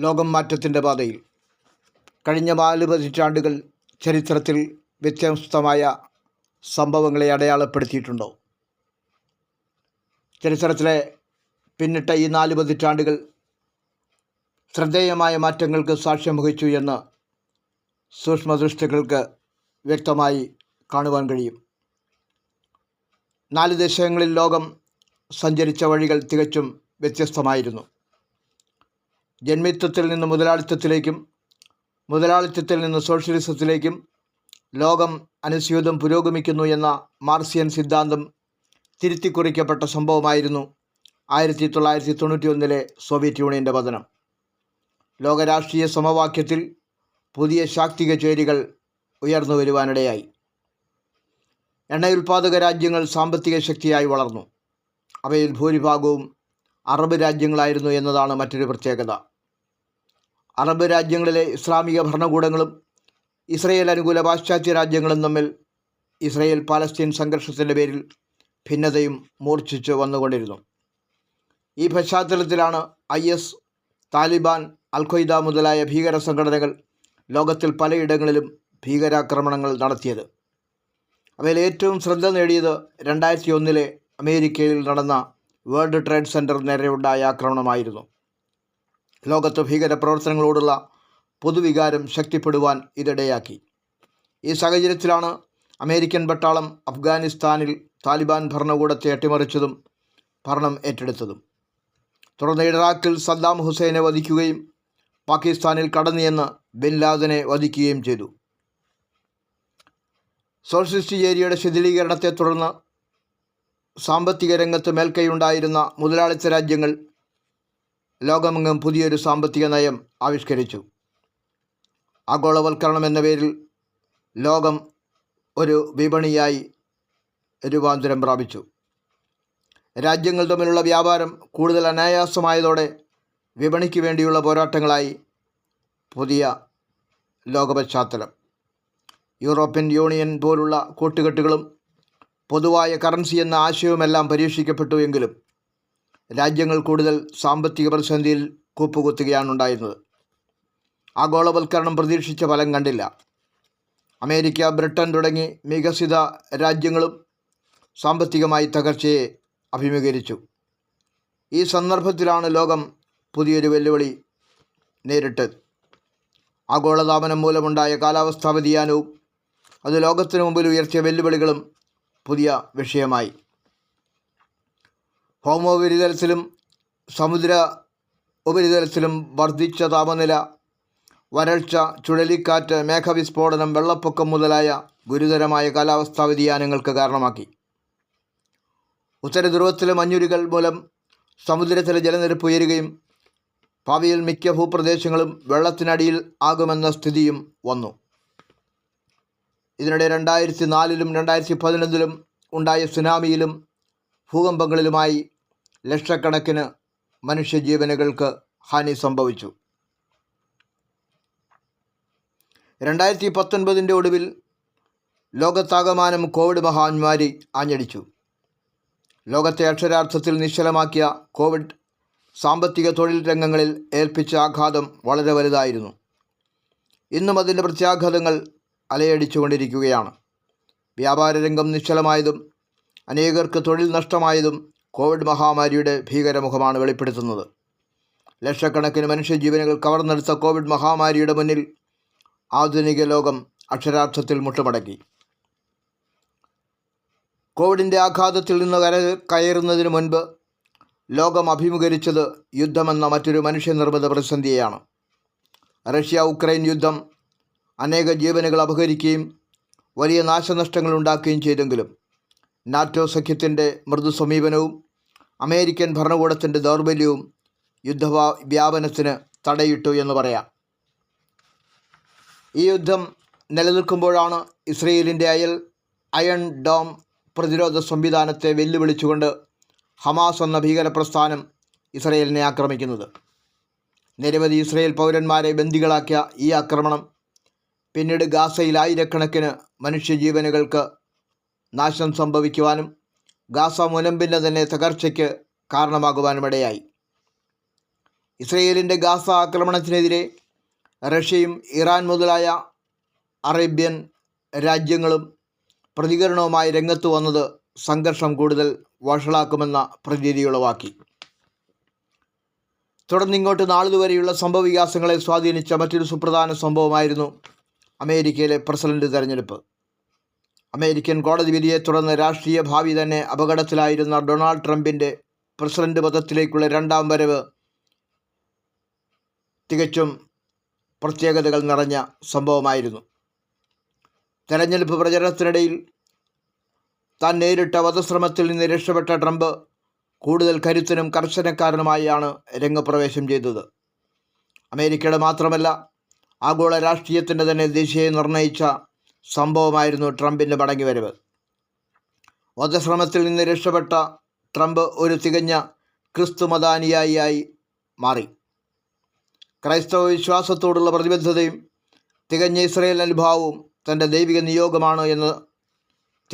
ലോകം മാറ്റത്തിന്റെ പാതയിൽ കഴിഞ്ഞ നാല് പതിറ്റാണ്ടുകൾ ചരിത്രത്തിൽ വ്യത്യസ്തമായ സംഭവങ്ങളെ അടയാളപ്പെടുത്തിയിട്ടുണ്ടോ? ചരിത്രത്തിലെ പിന്നിട്ട ഈ നാല് പതിറ്റാണ്ടുകൾ ശ്രദ്ധേയമായ മാറ്റങ്ങൾക്ക് സാക്ഷ്യം വഹിച്ചു എന്ന് സൂക്ഷ്മദൃഷ്ടികൾക്ക് വ്യക്തമായി കാണുവാൻ കഴിയും. നാല് ദശകങ്ങളിൽ ലോകം സഞ്ചരിച്ച വഴികൾ തികച്ചും വ്യത്യസ്തമായിരുന്നു. ജന്മിത്വത്തിൽ നിന്ന് മുതലാളിത്തത്തിലേക്കും മുതലാളിത്തത്തിൽ നിന്ന് സോഷ്യലിസത്തിലേക്കും ലോകം അനുസ്യൂതം പുരോഗമിക്കുന്നു എന്ന മാർസിയൻ സിദ്ധാന്തം തിരുത്തിക്കുറിക്കപ്പെട്ട സംഭവമായിരുന്നു ആയിരത്തി തൊള്ളായിരത്തി തൊണ്ണൂറ്റി ഒന്നിലെ സോവിയറ്റ് യൂണിയന്റെ പതനം. ലോകരാഷ്ട്രീയ സമവാക്യത്തിൽ പുതിയ ശാക്തിക ചേരികൾ ഉയർന്നു വരുവാനിടയായി. എണ്ണയുൽപാദക രാജ്യങ്ങൾ സാമ്പത്തിക ശക്തിയായി വളർന്നു. അവയിൽ ഭൂരിഭാഗവും അറബ് രാജ്യങ്ങളായിരുന്നു എന്നതാണ് മറ്റൊരു പ്രത്യേകത. അറബ് രാജ്യങ്ങളിലെ ഇസ്ലാമിക ഭരണകൂടങ്ങളും ഇസ്രയേൽ അനുകൂല പാശ്ചാത്യ രാജ്യങ്ങളും തമ്മിൽ ഇസ്രയേൽ പാലസ്തീൻ സംഘർഷത്തിന്റെ പേരിൽ ഭിന്നതയും മൂർച്ഛിച്ച് വന്നുകൊണ്ടിരുന്നു. ഈ പശ്ചാത്തലത്തിലാണ് ഐ എസ് താലിബാൻ അൽഖയ്ദ മുതലായ ഭീകര സംഘടനകൾ ലോകത്തിൽ പലയിടങ്ങളിലും ഭീകരാക്രമണങ്ങൾ നടത്തിയത്. അവയിൽ ഏറ്റവും ശ്രദ്ധ നേടിയത് രണ്ടായിരത്തി ഒന്നിലെ അമേരിക്കയിൽ നടന്ന വേൾഡ് ട്രേഡ് സെന്റർ നേരെയുണ്ടായ ആക്രമണമായിരുന്നു. ലോകത്ത് ഭീകര പ്രവർത്തനങ്ങളോടുള്ള പൊതുവികാരം ശക്തിപ്പെടുവാൻ ഇതിടയാക്കി ഈ സാഹചര്യത്തിലാണ് അമേരിക്കൻ പട്ടാളം അഫ്ഗാനിസ്ഥാനിൽ താലിബാൻ ഭരണകൂടത്തെ അട്ടിമറിച്ചതും ഭരണം ഏറ്റെടുത്തതും. തുടർന്ന് ഇറാഖിൽ സദ്ദാം ഹുസൈനെ വധിക്കുകയും പാകിസ്ഥാനിൽ കടന്നിയെന്ന് ബിൻ ലാദനെ വധിക്കുകയും ചെയ്തു. സോഷ്യലിസ്റ്റ് ഏരിയയുടെ ശിഥിലീകരണത്തെ തുടർന്ന് സാമ്പത്തിക രംഗത്ത് മേൽക്കൈയുണ്ടായിരുന്ന മുതലാളിത്ത രാജ്യങ്ങൾ ലോകമെങ്ങും പുതിയൊരു സാമ്പത്തിക നയം ആവിഷ്കരിച്ചു. ആഗോളവൽക്കരണം എന്ന പേരിൽ ലോകം ഒരു വിപണിയായി രൂപാന്തരം പ്രാപിച്ചു. രാജ്യങ്ങൾ തമ്മിലുള്ള വ്യാപാരം കൂടുതൽ അനായാസമായതോടെ വിപണിക്ക് വേണ്ടിയുള്ള പോരാട്ടങ്ങളായി പുതിയ ലോകപശ്ചാത്തലം. യൂറോപ്യൻ യൂണിയൻ പോലുള്ള കൂട്ടുകെട്ടുകളും പൊതുവായ കറൻസി എന്ന ആശയവുമെല്ലാം പരീക്ഷിക്കപ്പെട്ടു എങ്കിലും രാജ്യങ്ങൾ കൂടുതൽ സാമ്പത്തിക പ്രതിസന്ധിയിൽ കൂപ്പുകുത്തുകയാണ് ഉണ്ടായിരുന്നത്. ആഗോളവൽക്കരണം പ്രതീക്ഷിച്ച ഫലം കണ്ടില്ല. അമേരിക്ക ബ്രിട്ടൻ തുടങ്ങി വികസിത രാജ്യങ്ങളും സാമ്പത്തികമായി തകർച്ചയെ അഭിമുഖീകരിച്ചു. ഈ സന്ദർഭത്തിലാണ് ലോകം പുതിയൊരു വെല്ലുവിളി നേരിട്ടത്. ആഗോളതാപനം മൂലമുണ്ടായ കാലാവസ്ഥാ വ്യതിയാനവും അത് ലോകത്തിനു മുമ്പിൽ ഉയർത്തിയ വെല്ലുവിളികളും പുതിയ വിഷയമായി. ഭൗമോപരിതലത്തിലും സമുദ്ര ഉപരിതലത്തിലും വർദ്ധിച്ച താപനില വരൾച്ച ചുഴലിക്കാറ്റ് മേഘവിസ്ഫോടനം വെള്ളപ്പൊക്കം മുതലായ ഗുരുതരമായ കാലാവസ്ഥാ വ്യതിയാനങ്ങൾക്ക് കാരണമാക്കി. ഉത്തരധ്രുവത്തിലെ മഞ്ഞുരുകൾ മൂലം സമുദ്രത്തിലെ ജലനിരപ്പ് ഉയരുകയും ഭാവിയിൽ മിക്ക ഭൂപ്രദേശങ്ങളും വെള്ളത്തിനടിയിൽ ആകുമെന്ന സ്ഥിതിയും വന്നു. ഇതിനിടെ രണ്ടായിരത്തി നാലിലും രണ്ടായിരത്തി പതിനൊന്നിലും ഉണ്ടായ സുനാമിയിലും ഭൂകമ്പങ്ങളിലുമായി ലക്ഷക്കണക്കിന് മനുഷ്യജീവനുകൾക്ക് ഹാനി സംഭവിച്ചു. രണ്ടായിരത്തി പത്തൊൻപതിന്റെ ഒടുവിൽ ലോകത്താകമാനം കോവിഡ് മഹാമാരി ആഞ്ഞടിച്ചു. ലോകത്തെ അക്ഷരാർത്ഥത്തിൽ നിശ്ചലമാക്കിയ കോവിഡ് സാമ്പത്തിക തൊഴിൽ രംഗങ്ങളിൽ ഏൽപ്പിച്ച ആഘാതം വളരെ വലുതായിരുന്നു. ഇന്നും അതിന്റെ പ്രത്യാഘാതങ്ങൾ അലയടിച്ചുകൊണ്ടിരിക്കുകയാണ്. വ്യാപാര രംഗം നിശ്ചലമായതും അനേകർക്ക് തൊഴിൽ നഷ്ടമായതും കോവിഡ് മഹാമാരിയുടെ ഭീകരമുഖമാണ് വെളിപ്പെടുത്തുന്നത്. ലക്ഷക്കണക്കിന് മനുഷ്യജീവനുകൾ കവർന്നെടുത്ത കോവിഡ് മഹാമാരിയുടെ മുന്നിൽ ആധുനിക ലോകം അക്ഷരാർത്ഥത്തിൽ മുട്ടുമടക്കി. കോവിഡിന്റെ ആഘാതത്തിൽ നിന്ന് കര കയറുന്നതിന് മുൻപ് ലോകം അഭിമുഖീകരിച്ചത് യുദ്ധമെന്ന മറ്റൊരു മനുഷ്യനിർമ്മിത പ്രതിസന്ധിയെയാണ്. റഷ്യ ഉക്രൈൻ യുദ്ധം അനേക ജീവനുകൾ അപഹരിക്കുകയും വലിയ നാശനഷ്ടങ്ങൾ ഉണ്ടാക്കുകയും ചെയ്തെങ്കിലും നാറ്റോ സഖ്യത്തിന്റെ മൃദു സമീപനവും അമേരിക്കൻ ഭരണകൂടത്തിന്റെ ദൗർബല്യവും യുദ്ധ വ്യാപനത്തിന് തടയിട്ടു എന്ന് പറയാം. ഈ യുദ്ധം നിലനിൽക്കുമ്പോഴാണ് ഇസ്രയേലിന്റെ അയൽ അയൺ ഡോം പ്രതിരോധ സംവിധാനത്തെ വെല്ലുവിളിച്ചുകൊണ്ട് ഹമാസ് എന്ന ഭീകര പ്രസ്ഥാനം ഇസ്രയേലിനെ ആക്രമിക്കുന്നത്. നിരവധി ഇസ്രയേൽ പൗരന്മാരെ ബന്ദികളാക്കിയ ഈ ആക്രമണം പിന്നീട് ഗാസയിൽ ആയിരക്കണക്കിന് മനുഷ്യജീവനുകൾക്ക് നാശം സംഭവിക്കുവാനും ഗാസ മുനമ്പിന്റെ തന്നെ തകർച്ചയ്ക്ക് കാരണമാകുവാനും ഇടയായി ഇസ്രയേലിന്റെ ഗാസ ആക്രമണത്തിനെതിരെ റഷ്യയും ഇറാൻ മുതലായ അറേബ്യൻ രാജ്യങ്ങളും പ്രതികരണവുമായി രംഗത്ത് വന്നത് സംഘർഷം കൂടുതൽ വഷളാക്കുമെന്ന പ്രതീതി ഉളവാക്കി. തുടർന്നിങ്ങോട്ട് നാളിതുവരെയുള്ള സംഭവവികാസങ്ങളെ സ്വാധീനിച്ച മറ്റൊരു സുപ്രധാന സംഭവമായിരുന്നു അമേരിക്കയിലെ പ്രസിഡന്റ് തെരഞ്ഞെടുപ്പ്. അമേരിക്കൻ കോടതി വിധിയെ തുടർന്ന് രാഷ്ട്രീയ ഭാവി തന്നെ അപകടത്തിലായിരുന്ന ഡൊണാൾഡ് ട്രംപിന്റെ പ്രസിഡന്റ് പദത്തിലേക്കുള്ള രണ്ടാം വരവ്. തികച്ചും പ്രത്യേകതകൾ നിറഞ്ഞ സംഭവമായിരുന്നു. തെരഞ്ഞെടുപ്പ് പ്രചരണത്തിനിടയിൽ താൻ നേരിട്ട വധശ്രമത്തിൽ നിന്ന് രക്ഷപ്പെട്ട ട്രംപ് കൂടുതൽ കരുത്തനും കർശനക്കാരനുമായാണ് രംഗപ്രവേശം ചെയ്തത്. അമേരിക്കയുടെ മാത്രമല്ല ആഗോള രാഷ്ട്രീയത്തിന്റെ തന്നെ ദിശയെ നിർണയിച്ച സംഭവമായിരുന്നു ട്രംപിന്റെ മടങ്ങിവരവ്. വധശ്രമത്തിൽ നിന്ന് രക്ഷപ്പെട്ട ട്രംപ് ഒരു തികഞ്ഞ ക്രിസ്തുമതാനിയായി മാറി. ക്രൈസ്തവ വിശ്വാസത്തോടുള്ള പ്രതിബദ്ധതയും തികഞ്ഞ ഇസ്രയേൽ അനുഭാവവും തന്റെ ദൈവിക നിയോഗമാണ് എന്ന്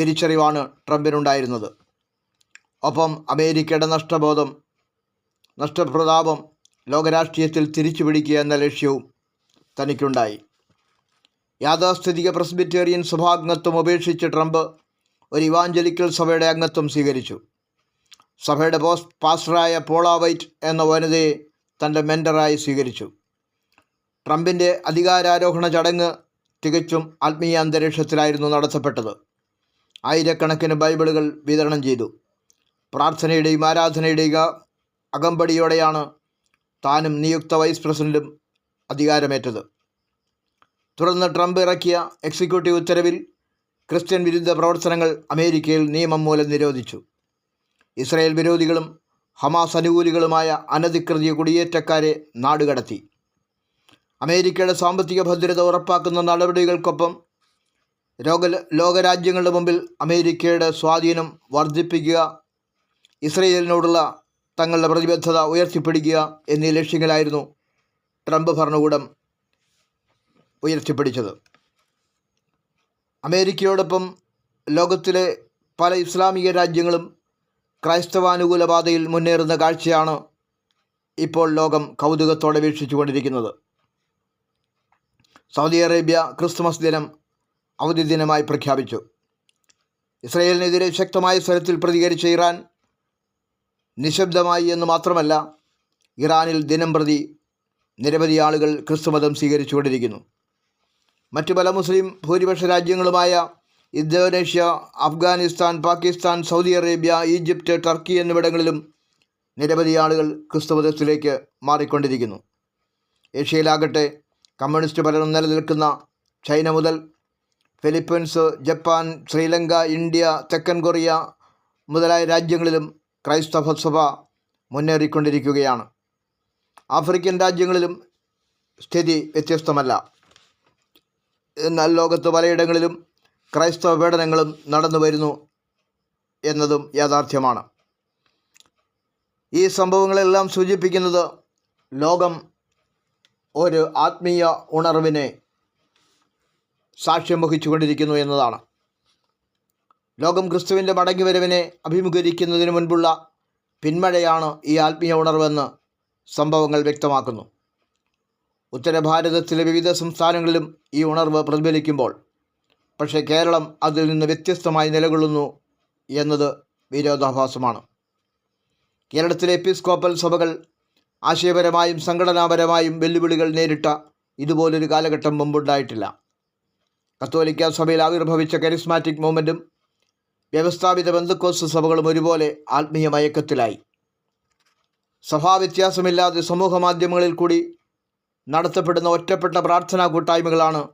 തിരിച്ചറിവാണ് ട്രംപിനുണ്ടായിരുന്നത്. ഒപ്പം അമേരിക്കയുടെ നഷ്ടബോധം നഷ്ടപ്രതാപം ലോകരാഷ്ട്രീയത്തിൽ തിരിച്ചു പിടിക്കുക എന്ന ലക്ഷ്യവും തനിക്കുണ്ടായി. യാഥാസ്ഥിതിക പ്രസ്ബിറ്റേറിയൻ സഭാംഗത്വം ഉപേക്ഷിച്ച് ട്രംപ് ഒരു ഇവാഞ്ചലിക്കൽ സഭയുടെ അംഗത്വം സ്വീകരിച്ചു. സഭയുടെ പോസ്റ്റ് പാസ്റ്ററായ പോള വൈറ്റ് എന്ന വനിതയെ തന്റെ മെന്ററായി സ്വീകരിച്ചു. ട്രംപിന്റെ അധികാരാരോഹണ ചടങ്ങ് തികച്ചും ആത്മീയ അന്തരീക്ഷത്തിലായിരുന്നു നടത്തപ്പെട്ടത്. ആയിരക്കണക്കിന് ബൈബിളുകൾ വിതരണം ചെയ്തു. പ്രാർത്ഥനയുടെയും ആരാധനയുടെയും അകമ്പടിയോടെയാണ് താനും നിയുക്ത വൈസ് പ്രസിഡന്റും അധികാരമേറ്റത്. തുടർന്ന് ട്രംപ് ഇറക്കിയ എക്സിക്യൂട്ടീവ് ഉത്തരവിൽ ക്രിസ്ത്യൻ വിരുദ്ധ പ്രവർത്തനങ്ങൾ അമേരിക്കയിൽ നിയമം മൂലം നിരോധിച്ചു. ഇസ്രായേൽ വിരോധികളും ഹമാസ് അനുകൂലികളുമായ അനധികൃത കുടിയേറ്റക്കാരെ നാടുകടത്തി. അമേരിക്കയുടെ സാമ്പത്തിക ഭദ്രത ഉറപ്പാക്കുന്ന നടപടികൾക്കൊപ്പം ലോക ലോകരാജ്യങ്ങളുടെ മുമ്പിൽ അമേരിക്കയുടെ സ്വാധീനം വർദ്ധിപ്പിക്കുക ഇസ്രയേലിനോടുള്ള തങ്ങളുടെ പ്രതിബദ്ധത ഉയർത്തിപ്പിടിക്കുക എന്നീ ലക്ഷ്യങ്ങളായിരുന്നു ട്രംപ് ഭരണകൂടം ഉയർത്തിപ്പിടിച്ചത്. അമേരിക്കയോടൊപ്പം ലോകത്തിലെ പല ഇസ്ലാമിക രാജ്യങ്ങളും ക്രൈസ്തവാനുകൂല പാതയിൽ മുന്നേറുന്ന കാഴ്ചയാണ് ഇപ്പോൾ ലോകം കൗതുകത്തോടെ വീക്ഷിച്ചുകൊണ്ടിരിക്കുന്നത്. സൗദി അറേബ്യ ക്രിസ്തുമസ് ദിനം അവധി ദിനമായി പ്രഖ്യാപിച്ചു. ഇസ്രയേലിനെതിരെ ശക്തമായ സ്വരത്തിൽ പ്രതികരിച്ച ഇറാൻ നിശബ്ദമായി എന്ന് മാത്രമല്ല ഇറാനിൽ ദിനം പ്രതി നിരവധി ആളുകൾ ക്രിസ്തുമതം സ്വീകരിച്ചുകൊണ്ടിരിക്കുന്നു. മറ്റു പല മുസ്ലിം ഭൂരിപക്ഷ രാജ്യങ്ങളുമായ Indonesia Afghanistan Pakistan Saudi Arabia Egypt Turkey എന്നിവിടങ്ങളിലും നിരവധി ആളുകൾ ക്രിസ്തുമതത്തിലേക്ക് മാറിക്കൊണ്ടിരിക്കുന്നു. ഏഷ്യയിലാകട്ടെ കമ്മ്യൂണിസ്റ്റ് ഭരണം നിലനിൽക്കുന്ന ചൈന മുതൽ ഫിലിപ്പീൻസ് ജപ്പാൻ ശ്രീലങ്ക ഇന്ത്യ തെക്കൻ കൊറിയ മുതലായ രാജ്യങ്ങളിലും ക്രൈസ്തവ സഭ മുന്നേറിക്കൊണ്ടിരിക്കുകയാണ്. ആഫ്രിക്കൻ രാജ്യങ്ങളിലും സ്ഥിതി വ്യത്യസ്തമല്ല. എന്നാൽ ലോകത്ത് പലയിടങ്ങളിലും ക്രൈസ്തവ പീഡനങ്ങളും നടന്നു വരുന്നു എന്നതും യാഥാർത്ഥ്യമാണ്. ഈ സംഭവങ്ങളെല്ലാം സൂചിപ്പിക്കുന്നത് ലോകം ഒരു ആത്മീയ ഉണർവിനെ സാക്ഷ്യം വഹിച്ചുകൊണ്ടിരിക്കുന്നു എന്നതാണ്. ലോകം ക്രിസ്തുവിന്റെ മടങ്ങിവരവിനെ അഭിമുഖീകരിക്കുന്നതിന് മുൻപുള്ള പിന്മഴയാണ് ഈ ആത്മീയ ഉണർവെന്ന് സംഭവങ്ങൾ വ്യക്തമാക്കുന്നു. ഉത്തര ഭാരതത്തിലെ വിവിധ സംസ്ഥാനങ്ങളിലും ഈ ഉണർവ് പ്രതിഫലിക്കുമ്പോൾ പക്ഷേ കേരളം അതിൽ നിന്ന് വ്യത്യസ്തമായി നിലകൊള്ളുന്നു എന്നത് വിരോധാഭാസമാണ്. കേരളത്തിലെ എപ്പിസ്കോപ്പൽ സഭകൾ ആശയപരമായും സംഘടനാപരമായും വെല്ലുവിളികൾ നേരിട്ട ഇതുപോലൊരു കാലഘട്ടം മുമ്പുണ്ടായിട്ടില്ല. കത്തോലിക്ക സഭയിൽ ആവിർഭവിച്ച കരിസ്മാറ്റിക് മൂവ്മെന്റും വ്യവസ്ഥാപിത ബന്ധുക്കോസ് സഭകളും ഒരുപോലെ ആത്മീയ മയക്കത്തിലായി. സഭാവ്യത്യാസമില്ലാതെ സമൂഹ മാധ്യമങ്ങളിൽ കൂടി നടത്തപ്പെടുന്ന ഒറ്റപ്പെട്ട പ്രാർത്ഥനാ കൂട്ടായ്മകളാണ്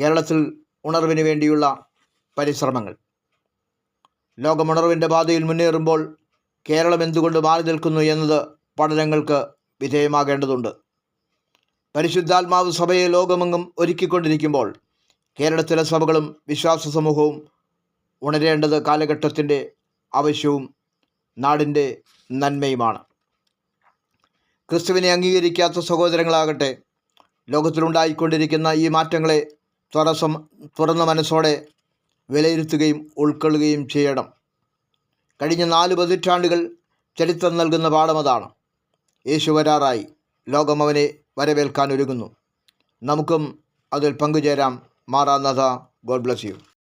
കേരളത്തിൽ ഉണർവിന് വേണ്ടിയുള്ള പരിശ്രമങ്ങൾ. ലോകമുണർവിന്റെ പാതയിൽ മുന്നേറുമ്പോൾ കേരളം എന്തുകൊണ്ട് മാറി നിൽക്കുന്നു എന്നത് പഠനങ്ങൾക്ക് വിധേയമാകേണ്ടതുണ്ട്. പരിശുദ്ധാത്മാവ് സഭയെ ലോകമെങ്ങും ഒരുക്കിക്കൊണ്ടിരിക്കുമ്പോൾ കേരളത്തിലെ സഭകളും വിശ്വാസ സമൂഹവും ഉണരേണ്ടത് കാലഘട്ടത്തിന്റെ ആവശ്യവും നാടിന്റെ നന്മയുമാണ്. ക്രിസ്തുവിനെ അംഗീകരിക്കാത്ത സഹോദരങ്ങളാകട്ടെ ലോകത്തിലുണ്ടായിക്കൊണ്ടിരിക്കുന്ന ഈ മാറ്റങ്ങളെ തുറസം തുറന്ന മനസ്സോടെ വിലയിരുത്തുകയും ഉൾക്കൊള്ളുകയും ചെയ്യണം. കഴിഞ്ഞ നാല് പതിറ്റാണ്ടുകൾ ചരിത്രം നൽകുന്ന പാഠമതാണ് യേശു വരാറായി. ലോകം അവനെ വരവേൽക്കാൻ ഒരുങ്ങുന്നു. നമുക്കും അതിൽ പങ്കുചേരാം. മാറാന്നത ഗോഡ് ബ്ലസ് യു.